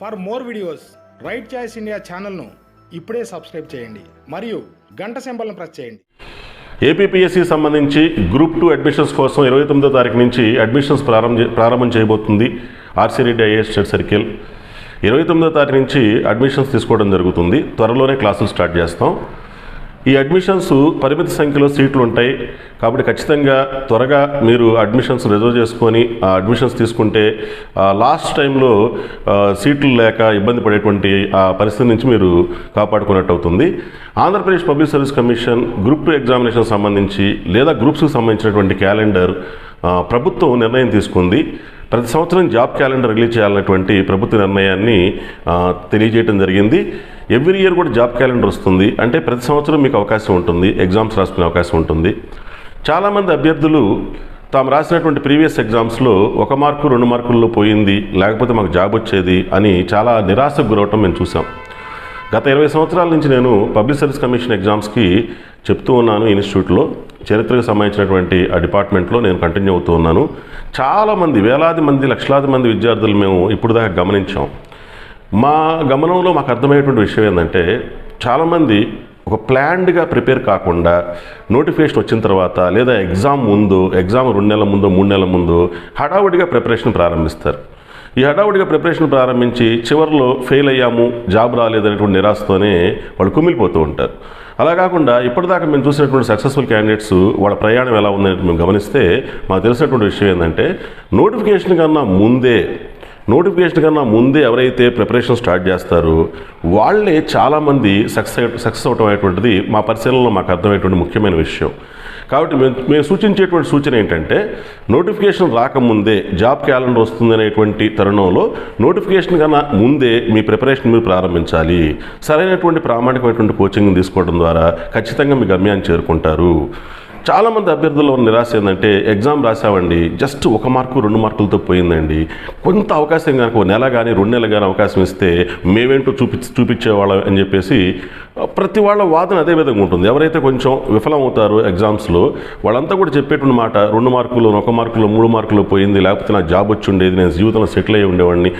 For more videos right choice India ఛానల్ను ఇప్పుడే subscribe చేయండి. మరియు గంట సింబల్ను ప్రెస్ చేయండి. ఏపీపీఎస్సి సంబంధించి గ్రూప్ టూ అడ్మిషన్స్ కోసం ఇరవై తొమ్మిదో తారీఖు నుంచి అడ్మిషన్స్ ప్రారంభ ప్రారంభం చేయబోతుంది RC Reddy IAS state circle. ఇరవై తొమ్మిదో తారీఖు నుంచి అడ్మిషన్స్ తీసుకోవడం జరుగుతుంది. త్వరలోనే క్లాసులు స్టార్ట్ చేస్తాం. ఈ అడ్మిషన్స్ పరిమిత సంఖ్యలో సీట్లు ఉంటాయి. కాబట్టి ఖచ్చితంగా త్వరగా మీరు అడ్మిషన్స్ రిజర్వ్ చేసుకొని ఆ అడ్మిషన్స్ తీసుకుంటే లాస్ట్ టైంలో సీట్లు లేక ఇబ్బంది పడేటువంటి ఆ పరిస్థితి నుంచి మీరు కాపాడుకున్నట్టు అవుతుంది. Andhra Pradesh public service commission group two examination సంబంధించి లేదా గ్రూప్స్కి సంబంధించినటువంటి క్యాలెండర్ ప్రభుత్వం నిర్ణయం తీసుకుంది. ప్రతి సంవత్సరం జాబ్ క్యాలెండర్ రిలీజ్ చేయాలన్నటువంటి ప్రభుత్వ నిర్ణయాన్ని తెలియజేయటం తెలియజేయడం జరిగింది. ఎవ్రీ ఇయర్ కూడా జాబ్ క్యాలెండర్ వస్తుంది. అంటే ప్రతి సంవత్సరం మీకు అవకాశం ఉంటుంది. ఎగ్జామ్స్ రాసుకునే అవకాశం ఉంటుంది. చాలామంది అభ్యర్థులు తాము రాసినటువంటి ప్రీవియస్ ఎగ్జామ్స్లో ఒక మార్కు రెండు మార్కుల్లో పోయింది. లేకపోతే మాకు జాబ్ వచ్చేది అని చాలా నిరాశకు గురవటం మేము చూసాం గత ఇరవై సంవత్సరాల నుంచి నేను పబ్లిక్ సర్వీస్ కమిషన్ ఎగ్జామ్స్కి చెప్తూ ఉన్నాను ఇన్స్టిట్యూట్లో. చరిత్రకు సంబంధించినటువంటి ఆ డిపార్ట్మెంట్లో నేను కంటిన్యూ అవుతూ ఉన్నాను. చాలామంది వేలాది మంది లక్షలాది మంది విద్యార్థులు మేము ఇప్పుడు దాకా గమనించాం. మా గమనంలో మాకు అర్థమయ్యేటువంటి విషయం ఏంటంటే చాలామంది ఒక ప్లాన్డ్గా ప్రిపేర్ కాకుండా నోటిఫికేషన్ వచ్చిన తర్వాత లేదా ఎగ్జామ్ ముందు ఎగ్జామ్ రెండు నెలల ముందు మూడు నెలల ముందు హడావుడిగా ప్రిపరేషన్ ప్రారంభిస్తారు. ఈ హడావుడిగా ప్రిపరేషన్ ప్రారంభించి చివరిలో ఫెయిల్ అయ్యాము జాబ్ రాలేదనేటువంటి నిరాశతోనే వాళ్ళు కుమిలిపోతూ ఉంటారు. అలా కాకుండా ఇప్పటిదాకా మేము చూసినటువంటి సక్సెస్ఫుల్ క్యాండిడేట్స్ వాళ్ళ ప్రయాణం ఎలా ఉందని మేము గమనిస్తే మాకు తెలిసినటువంటి విషయం ఏంటంటే నోటిఫికేషన్ కన్నా ముందే నోటిఫికేషన్ కన్నా ముందే ఎవరైతే ప్రిపరేషన్ స్టార్ట్ చేస్తారో వాళ్ళే చాలామంది సక్సెస్ సక్సెస్ అవటం అనేటువంటిది మా పరిశీలనలో మాకు అర్థమయ్యేటువంటి ముఖ్యమైన విషయం. కాబట్టి మేము మేము సూచించేటువంటి సూచన ఏంటంటే నోటిఫికేషన్ రాకముందే జాబ్ క్యాలెండర్ వస్తుందనేటువంటి తరుణంలో నోటిఫికేషన్ కన్నా ముందే మీ ప్రిపరేషన్ మీరు ప్రారంభించాలి. సరైనటువంటి ప్రామాణికమైనటువంటి కోచింగ్ తీసుకోవడం ద్వారా ఖచ్చితంగా మీ గమ్యాన్ని చేరుకుంటారు. చాలామంది అభ్యర్థుల్లో ఉన్న నిరాశ ఏంటంటే ఎగ్జామ్ రాసామండి జస్ట్ ఒక మార్కు రెండు మార్కులతో పోయిందండి. కొంత అవకాశం కనుక ఒక నెల కానీ రెండు నెలలు కానీ అవకాశం ఇస్తే మేమేంటో చూపి చూపించేవాళ్ళం అని చెప్పేసి ప్రతి వాళ్ళ వాదన అదే విధంగా ఉంటుంది. ఎవరైతే కొంచెం విఫలమవుతారో ఎగ్జామ్స్లో వాళ్ళంతా కూడా చెప్పేటువంటి మాట రెండు మార్కులు ఒక మార్కులో మూడు మార్కులు పోయింది లేకపోతే నా జాబ్ వచ్చి ఉండేది నేను జీవితంలో సెటిల్ అయ్యి ఉండేవాడిని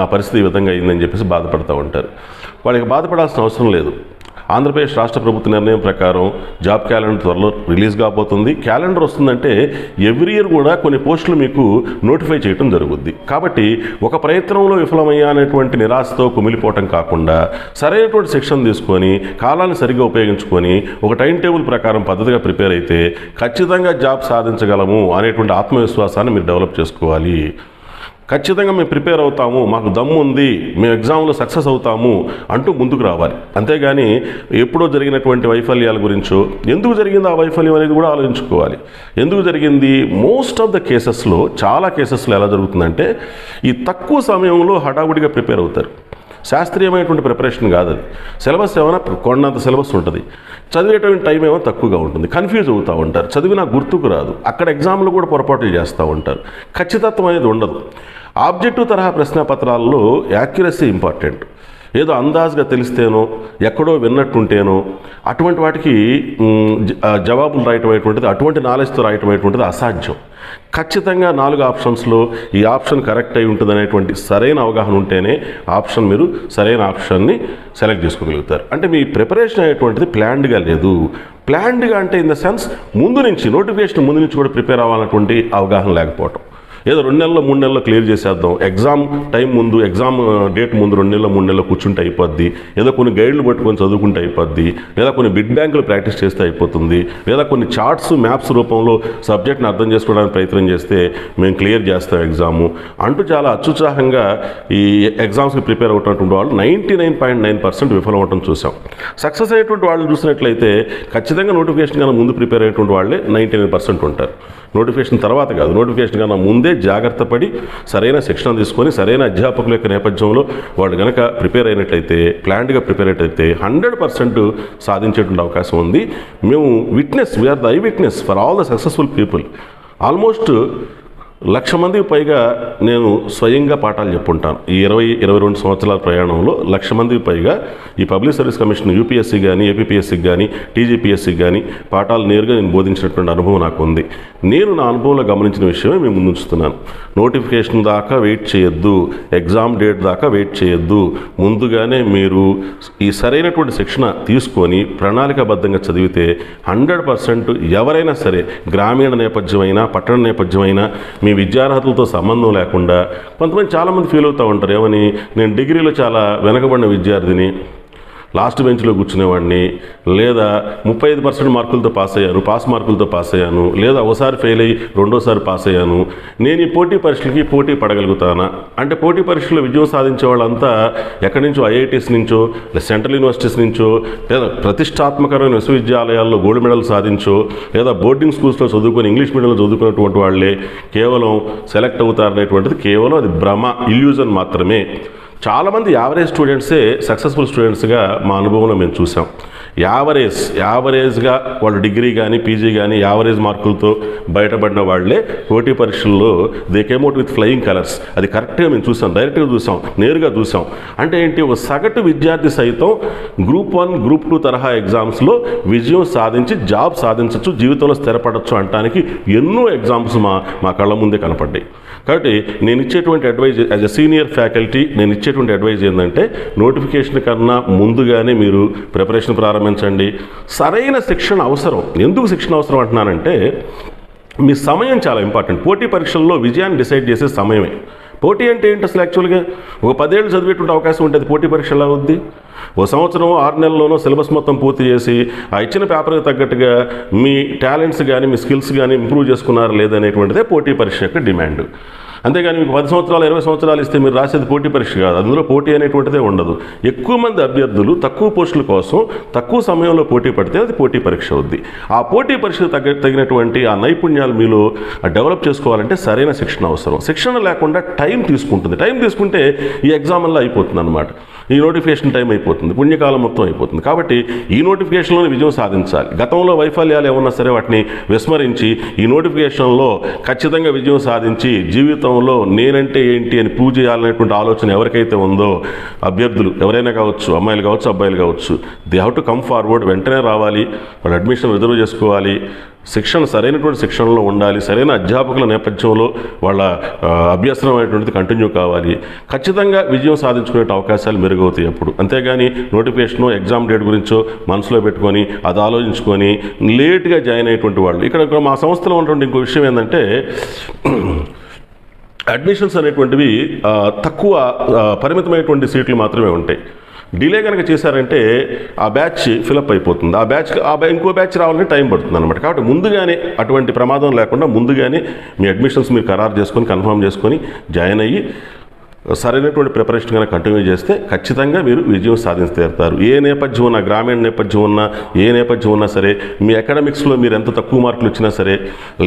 నా పరిస్థితి ఈ విధంగా అయిందని చెప్పేసి బాధపడతా ఉంటారు. వాళ్ళకి బాధపడాల్సిన అవసరం లేదు. ఆంధ్రప్రదేశ్ రాష్ట్ర ప్రభుత్వ నిర్ణయం ప్రకారం జాబ్ క్యాలెండర్ త్వరలో రిలీజ్ కాబోతుంది. క్యాలెండర్ వస్తుందంటే ఎవ్రీ ఇయర్ కూడా కొన్ని పోస్టులు మీకు నోటిఫై చేయడం జరుగుద్ది. కాబట్టి ఒక ప్రయత్నంలో విఫలమయ్యా అనేటువంటి నిరాశతో కుమిలిపోవటం కాకుండా సరైనటువంటి శిక్షణ తీసుకొని కాలాన్ని సరిగ్గా ఉపయోగించుకొని ఒక టైం టేబుల్ ప్రకారం పద్ధతిగా ప్రిపేర్ అయితే ఖచ్చితంగా జాబ్ సాధించగలము అనేటువంటి ఆత్మవిశ్వాసాన్ని మీరు డెవలప్ చేసుకోవాలి. ఖచ్చితంగా మేము ప్రిపేర్ అవుతాము మాకు దమ్ము ఉంది మేము ఎగ్జామ్లో సక్సెస్ అవుతాము అంటూ ముందుకు రావాలి. అంతేగాని ఎప్పుడో జరిగినటువంటి వైఫల్యాల గురించో ఎందుకు జరిగింది ఆ వైఫల్యం అనేది కూడా ఆలోచించుకోవాలి. ఎందుకు జరిగింది? మోస్ట్ ఆఫ్ ద కేసెస్లో చాలా కేసెస్లో ఎలా జరుగుతుందంటే ఈ తక్కువ సమయంలో హడావుడిగా ప్రిపేర్ అవుతారు. శాస్త్రీయమైనటువంటి ప్రిపరేషన్ కాదు అది. సిలబస్ ఏమైనా కొండంత సిలబస్ ఉంటుంది. చదివేటువంటి టైం ఏమో తక్కువగా ఉంటుంది. కన్ఫ్యూజ్ అవుతూ ఉంటారు. చదివినా గుర్తుకు రాదు. అక్కడ ఎగ్జామ్లో కూడా పొరపాట్లు చేస్తూ ఉంటారు. ఖచ్చితత్వం అనేది ఉండదు. ఆబ్జెక్టివ్ తరహా ప్రశ్నపత్రాల్లో యాక్యురసీ ఇంపార్టెంట్. ఏదో అందాజుగా తెలిస్తేనో ఎక్కడో విన్నట్టుంటేనో అటువంటి వాటికి జవాబులు రాయటం అటువంటిది అటువంటి నాలెడ్జ్తో రాయటం అటువంటిది అసాధ్యం. ఖచ్చితంగా నాలుగు ఆప్షన్స్లో ఈ ఆప్షన్ కరెక్ట్ అయి ఉంటుంది అనేటువంటి సరైన అవగాహన ఉంటేనే ఆప్షన్ మీరు సరైన ఆప్షన్ని సెలెక్ట్ చేసుకోగలుగుతారు. అంటే మీ ప్రిపరేషన్ అనేటువంటిది ప్లాన్డ్గా లేదు. ప్లాన్డ్గా అంటే ఇన్ ద సెన్స్ ముందు నుంచి నోటిఫికేషన్ ముందు నుంచి కూడా ప్రిపేర్ అవ్వాలన్నటువంటి అవగాహన లేకపోవటం. ఏదో రెండు నెలల్లో మూడు నెలల్లో క్లియర్ చేసేద్దాం. ఎగ్జామ్ టైం ముందు ఎగ్జామ్ డేట్ ముందు రెండు నెలల మూడు నెలలు కూర్చుంటే అయిపోద్ది. ఏదో కొన్ని గైడ్లు పట్టుకొని చదువుకుంటే అయిపోద్ది. లేదా కొన్ని బిడ్ బ్యాంకులు ప్రాక్టీస్ చేస్తే అయిపోతుంది. లేదా కొన్ని చార్ట్స్ మ్యాప్స్ రూపంలో సబ్జెక్ట్ని అర్థం చేసుకోవడానికి ప్రయత్నం చేస్తే మేము క్లియర్ చేస్తాం ఎగ్జాము అంటూ చాలా అత్యుత్సాహంగా ఈ ఎగ్జామ్స్కి ప్రిపేర్ అవుతున్నటువంటి వాళ్ళు ninety nine point nine percent విఫలం అవటం చూసాం సక్సెస్ అయ్యేటువంటి వాళ్ళు చూసినట్లయితే ఖచ్చితంగా నోటిఫికేషన్ కన్నా ముందు ప్రిపేర్ అయ్యేటువంటి వాళ్ళే నైంటీ నైన్ పర్సెంట్ ఉంటారు. నోటిఫికేషన్ తర్వాత కాదు నోటిఫికేషన్ కన్నా ముందే జాగ్రత్త పడి సరైన శిక్షణ తీసుకొని సరైన అధ్యాపకుల యొక్క నేపథ్యంలో వాళ్ళు కనుక ప్రిపేర్ అయినట్లయితే ప్లాన్డ్గా ప్రిపేర్ అయినట్లయితే హండ్రెడ్ పర్సెంట్ సాధించేటువంటి అవకాశం ఉంది. మేము witness we are the eye witness for all the successful people almost lakh మందికి పైగా నేను స్వయంగా పాఠాలు చెప్పుంటాను. ఈ ఇరవై ఇరవై రెండు సంవత్సరాల ప్రయాణంలో లక్ష మందికి పైగా ఈ పబ్లిక్ సర్వీస్ కమిషన్ యూపీఎస్సీ కానీ ఏపీపీఎస్సీకి కానీ టీజీపీఎస్సీకి కానీ పాఠాలు నేరుగా నేను బోధించినటువంటి అనుభవం నాకు ఉంది. నేను నా అనుభవంలో గమనించిన విషయమే మేము ముందుంచుతున్నాను. నోటిఫికేషన్ దాకా వెయిట్ చేయొద్దు. ఎగ్జామ్ డేట్ దాకా వెయిట్ చేయొద్దు. ముందుగానే మీరు ఈ సరైనటువంటి శిక్షణ తీసుకొని ప్రణాళికాబద్ధంగా చదివితే హండ్రెడ్ పర్సెంట్ ఎవరైనా సరే గ్రామీణ నేపథ్యమైనా పట్టణ నేపథ్యమైనా మీ విద్యార్హతలతో సంబంధం లేకుండా కొంతమంది చాలామంది ఫీల్ అవుతూ ఉంటారు. ఏమని? నేను డిగ్రీలో చాలా వెనకబడిన విద్యార్థిని. లాస్ట్ బెంచ్లో కూర్చునేవాడిని. లేదా ముప్పై ఐదు పర్సెంట్ మార్కులతో పాస్ అయ్యాను పాస్ మార్కులతో పాస్ అయ్యాను లేదా ఒకసారి ఫెయిల్ అయ్యి రెండోసారి పాస్ అయ్యాను. నేను ఈ పోటీ పరీక్షలకి పోటీ పడగలుగుతానా? అంటే పోటీ పరీక్షలో విజయం సాధించే వాళ్ళంతా ఎక్కడి నుంచో ఐఐటీస్ నుంచో లేదా సెంట్రల్ యూనివర్సిటీస్ నుంచో లేదా ప్రతిష్టాత్మకమైన విశ్వవిద్యాలయాల్లో గోల్డ్ మెడల్ సాధించో లేదా బోర్డింగ్ స్కూల్స్లో చదువుకొని ఇంగ్లీష్ మీడియంలో చదువుకున్నటువంటి వాళ్ళే కేవలం సెలెక్ట్ అవుతారనేటువంటిది కేవలం అది భ్రమ ఇల్యూజన్ మాత్రమే. చాలామంది యావరేజ్ స్టూడెంట్సే సక్సెస్ఫుల్ స్టూడెంట్స్గా మా అనుభవంలో మేము చూసాం. యావరేజ్ యావరేజ్గా వాళ్ళు డిగ్రీ కానీ పీజీ కానీ యావరేజ్ మార్కులతో బయటపడిన వాళ్ళే పోటీ పరీక్షల్లో they came out with flying colours. అది కరెక్ట్గా మేము చూసాం డైరెక్ట్గా చూసాం నేరుగా చూసాం. అంటే ఏంటి ఒక సగటు విద్యార్థి సైతం గ్రూప్ వన్ గ్రూప్ టూ తరహా ఎగ్జామ్స్లో విజయం సాధించి జాబ్ సాధించవచ్చు జీవితంలో స్థిరపడవచ్చు అంటానికి ఎన్నో ఎగ్జామ్స్ మా మా కళ్ళ ముందే కనపడ్డాయి. కాబట్టి నేను ఇచ్చేటువంటి advice as a senior faculty నేను ఇచ్చేటువంటి అడ్వైజ్ ఏంటంటే నోటిఫికేషన్ కన్నా ముందుగానే మీరు ప్రిపరేషన్ ప్రారంభించండి సరైన శిక్షణ అవసరం. ఎందుకు శిక్షణ అవసరం అంటున్నానంటే మీ సమయం చాలా ఇంపార్టెంట్ పోటీ పరీక్షల్లో విజయాన్ని డిసైడ్ చేసే సమయమే. పోటీ అంటే ఏంటి అసలు యాక్చువల్గా? ఒక పదేళ్ళు చదివేటువంటి అవకాశం ఉంటుంది పోటీ పరీక్ష ఎలా ఉంది ఓ సంవత్సరం ఆరు నెలల్లోనో సిలబస్ మొత్తం పూర్తి చేసి ఆ ఇచ్చిన పేపర్కి తగ్గట్టుగా మీ టాలెంట్స్ కానీ మీ స్కిల్స్ కానీ ఇంప్రూవ్ చేసుకున్నారా లేదనేటువంటిదే పోటీ పరీక్ష యొక్క డిమాండ్ అంతేగాని మీకు పది సంవత్సరాలు ఇరవై సంవత్సరాలు ఇస్తే మీరు రాసేది పోటీ పరీక్ష కాదు. అందులో పోటీ అనేటువంటిదే ఉండదు. ఎక్కువ మంది అభ్యర్థులు తక్కువ పోస్టుల కోసం తక్కువ సమయంలో పోటీ పడితే అది పోటీ పరీక్ష అవుద్ది. ఆ పోటీ పరీక్ష తగ్గ తగినటువంటి ఆ నైపుణ్యాలు మీలో డెవలప్ చేసుకోవాలంటే సరైన శిక్షణ అవసరం. శిక్షణ లేకుండా టైం తీసుకుంటుంది. టైం తీసుకుంటే ఈ ఎగ్జామ్ వల్ల అయిపోతుంది అనమాట ఈ నోటిఫికేషన్ టైం అయిపోతుంది. పుణ్యకాలం మొత్తం అయిపోతుంది. కాబట్టి ఈ నోటిఫికేషన్లోనే విజయం సాధించాలి. గతంలో వైఫల్యాలు ఏమన్నా సరే వాటిని విస్మరించి ఈ నోటిఫికేషన్లో ఖచ్చితంగా విజయం సాధించి జీవితంలో నేనంటే ఏంటి అని పూజ చేయాలనేటువంటి ఆలోచన ఎవరికైతే ఉందో అభ్యర్థులు ఎవరైనా కావచ్చు అమ్మాయిలు కావచ్చు అబ్బాయిలు కావచ్చు they have to come forward వెంటనే రావాలి వాళ్ళు అడ్మిషన్ రిజర్వ్ చేసుకోవాలి శిక్షణ సరైనటువంటి శిక్షణలో ఉండాలి సరైన అధ్యాపకుల నేపథ్యంలో వాళ్ళ అభ్యసనం అనేటువంటిది కంటిన్యూ కావాలి. ఖచ్చితంగా విజయం సాధించుకునే అవకాశాలు మెరుగవుతాయి అప్పుడు. అంతేగాని నోటిఫికేషను ఎగ్జామ్ డేట్ గురించో మనసులో పెట్టుకొని అది ఆలోచించుకొని లేట్గా జాయిన్ అయ్యేటువంటి వాళ్ళు. ఇక్కడ మా సంస్థలో ఉన్నటువంటి ఇంకో విషయం ఏంటంటే అడ్మిషన్స్ అనేటువంటివి తక్కువ పరిమితమైనటువంటి సీట్లు మాత్రమే ఉంటాయి. డిలే కనుక చేశారంటే ఆ బ్యాచ్ ఫిలప్ అయిపోతుంది. ఆ బ్యాచ్ ఆ ఇంకో బ్యాచ్ రావాలంటే టైం పడుతుంది అనమాట కాబట్టి ముందుగానే అటువంటి ప్రమాదం లేకుండా ముందుగానే మీ అడ్మిషన్స్ మీరు ఖరారు చేసుకొని కన్ఫర్మ్ చేసుకొని జాయిన్ అయ్యి సరైనటువంటి ప్రిపరేషన్ కనుక కంటిన్యూ చేస్తే ఖచ్చితంగా మీరు విజయం సాధించి తీరుతారు ఏ నేపథ్యం ఉన్నా గ్రామీణ నేపథ్యం ఉన్నా ఏ నేపథ్యం ఉన్నా సరే మీ అకాడమిక్స్లో మీరు ఎంత తక్కువ మార్కులు వచ్చినా సరే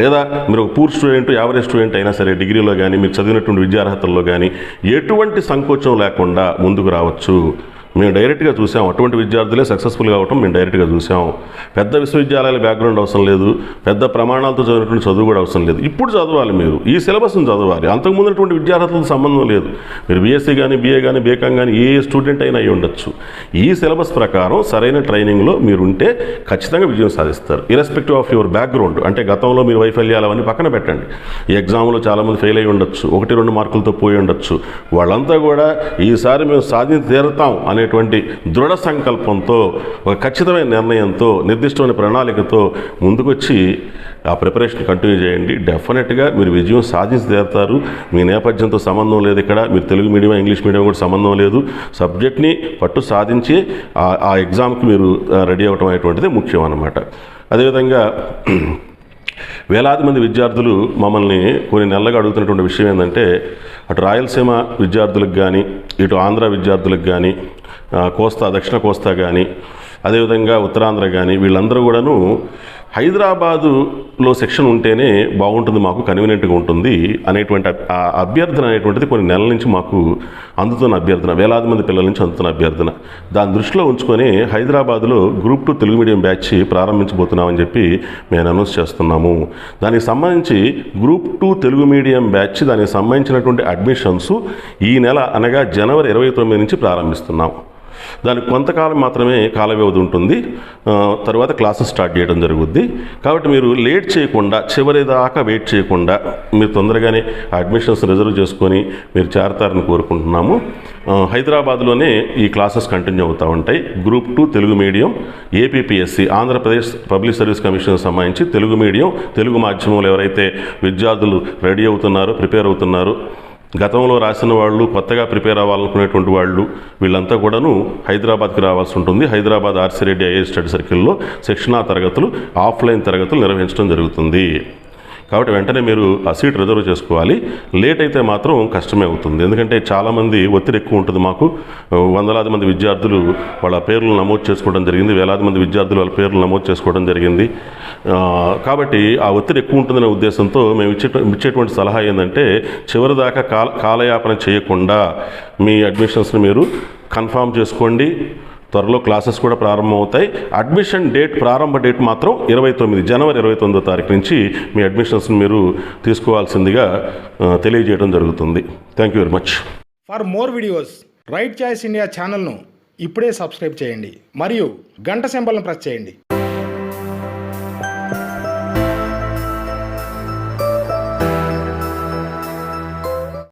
లేదా మీరు ఒక పూర్ స్టూడెంట్ యావరేజ్ స్టూడెంట్ అయినా సరే డిగ్రీలో కానీ మీరు చదివినటువంటి విద్యార్హతల్లో కానీ ఎటువంటి సంకోచం లేకుండా ముందుకు రావచ్చు. మేము డైరెక్ట్గా చూసాం. అటువంటి విద్యార్థులే సక్సెస్ఫుల్ కావటం మేము డైరెక్ట్గా చూసాం. పెద్ద విశ్వవిద్యాలయాల బ్యాక్గ్రౌండ్ అవసరం లేదు. పెద్ద ప్రమాణాలతో చదివినటువంటి చదువు కూడా అవసరం లేదు. ఇప్పుడు చదవాలి మీరు. ఈ సిలబస్ని చదవాలి. అంతకుముందు ఉన్నటువంటి విద్యార్హతలతో సంబంధం లేదు. మీరు బీఎస్సీ కానీ బీఏ కానీ బీకామ్ కానీ ఏ స్టూడెంట్ అయినా అయి ఉండొచ్చు. ఈ సిలబస్ ప్రకారం సరైన ట్రైనింగ్లో మీరు ఉంటే ఖచ్చితంగా విజయం సాధిస్తారు. ఇరెస్పెక్టివ్ ఆఫ్ యువర్ బ్యాక్గ్రౌండ్ అంటే గతంలో మీరు వైఫల్యాలు అవన్నీ పక్కన పెట్టండి. ఈ ఎగ్జామ్లో చాలామంది ఫెయిల్ అయి ఉండొచ్చు. ఒకటి రెండు మార్కులతో పోయి ఉండొచ్చు. వాళ్ళంతా కూడా ఈసారి మేము సాధించి తీరుతాం అనే అనేటువంటి దృఢ సంకల్పంతో ఒక ఖచ్చితమైన నిర్ణయంతో నిర్దిష్టమైన ప్రణాళికతో ముందుకొచ్చి ఆ ప్రిపరేషన్ కంటిన్యూ చేయండి. డెఫినెట్గా మీరు విజయం సాధించి తీరుతారు మీ నేపథ్యంతో సంబంధం లేదు ఇక్కడ. మీరు తెలుగు మీడియం ఇంగ్లీష్ మీడియం కూడా సంబంధం లేదు. సబ్జెక్ట్ని పట్టు సాధించి ఆ- ఎగ్జామ్కి మీరు రెడీ అవ్వటం అనేటువంటిది ముఖ్యం అన్నమాట. అదేవిధంగా వేలాది మంది విద్యార్థులు మమ్మల్ని కొన్ని నెలలుగా అడుగుతున్నటువంటి విషయం ఏంటంటే అటు రాయలసీమ విద్యార్థులకు కానీ ఇటు ఆంధ్ర విద్యార్థులకు కానీ కోస్తా దక్షిణ కోస్తా కానీ అదేవిధంగా ఉత్తరాంధ్ర కానీ వీళ్ళందరూ కూడాను హైదరాబాదులో సెక్షన్ ఉంటేనే బాగుంటుంది మాకు కన్వీనియంట్గా ఉంటుంది అనేటువంటి ఆ అభ్యర్థన అనేటువంటిది కొన్ని నెలల నుంచి మాకు అందుతున్న అభ్యర్థన వేలాది మంది పిల్లల నుంచి అందుతున్న అభ్యర్థన. దాని దృష్టిలో ఉంచుకొని హైదరాబాద్లో group two Telugu medium batch ప్రారంభించబోతున్నామని చెప్పి మేము అనౌన్స్ చేస్తున్నాము. దానికి సంబంధించి group two Telugu medium batch దానికి సంబంధించినటువంటి అడ్మిషన్స్ ఈ నెల అనగా జనవరి ఇరవై తొమ్మిది నుంచి ప్రారంభిస్తున్నాం దానికి కొంతకాలం మాత్రమే కాల వ్యవధి ఉంటుంది తర్వాత క్లాసెస్ స్టార్ట్ చేయడం జరుగుద్ది. కాబట్టి మీరు లేట్ చేయకుండా చివరి దాకా వెయిట్ చేయకుండా మీరు తొందరగానే అడ్మిషన్స్ రిజర్వ్ చేసుకొని మీరు చేరతారని కోరుకుంటున్నాము. హైదరాబాద్లోనే ఈ క్లాసెస్ కంటిన్యూ అవుతూ ఉంటాయి. Group two Telugu medium APPSC Andhra Pradesh public service commission సంబంధించి తెలుగు మీడియం తెలుగు మాధ్యమంలో ఎవరైతే విద్యార్థులు రెడీ అవుతున్నారో ప్రిపేర్ అవుతున్నారో గతంలో రాసిన వాళ్ళు కొత్తగా ప్రిపేర్ అవ్వాలనుకునేటువంటి వాళ్ళు వీళ్ళంతా కూడాను హైదరాబాద్కి రావాల్సి ఉంటుంది. Hyderabad RC Reddy IAS study సర్కిల్లో శిక్షణా తరగతులు ఆఫ్లైన్ తరగతులు నిర్వహించడం జరుగుతుంది. కాబట్టి వెంటనే మీరు ఆ సీట్ రిజర్వ్ చేసుకోవాలి. లేట్ అయితే మాత్రం కష్టమే అవుతుంది. ఎందుకంటే చాలామంది ఒత్తిడి ఎక్కువ ఉంటుంది మాకు. వందలాది మంది విద్యార్థులు వాళ్ళ పేర్లు నమోదు చేసుకోవడం జరిగింది. వేలాది మంది విద్యార్థులు వాళ్ళ పేర్లు నమోదు చేసుకోవడం జరిగింది. కాబట్టి ఆ ఒత్తిడి ఎక్కువ ఉంటుందనే ఉద్దేశంతో మేము ఇచ్చే ఇచ్చేటువంటి సలహా ఏంటంటే చివరిదాకా కాల కాలయాపన చేయకుండా మీ అడ్మిషన్స్ని మీరు కన్ఫామ్ చేసుకోండి. త్వరలో క్లాసెస్ కూడా ప్రారంభమవుతాయి. అడ్మిషన్ డేట్ ప్రారంభ డేట్ మాత్రం ఇరవై తొమ్మిది జనవరి ఇరవై తొమ్మిదో తారీఖు నుంచి మీ అడ్మిషన్స్ని మీరు తీసుకోవాల్సిందిగా తెలియజేయడం జరుగుతుంది. Thank you very much for more videos right choice India ఛానల్ను ఇప్పుడే సబ్స్క్రైబ్ చేయండి. మరియు గంట సింబల్ను ప్రెస్ చేయండి.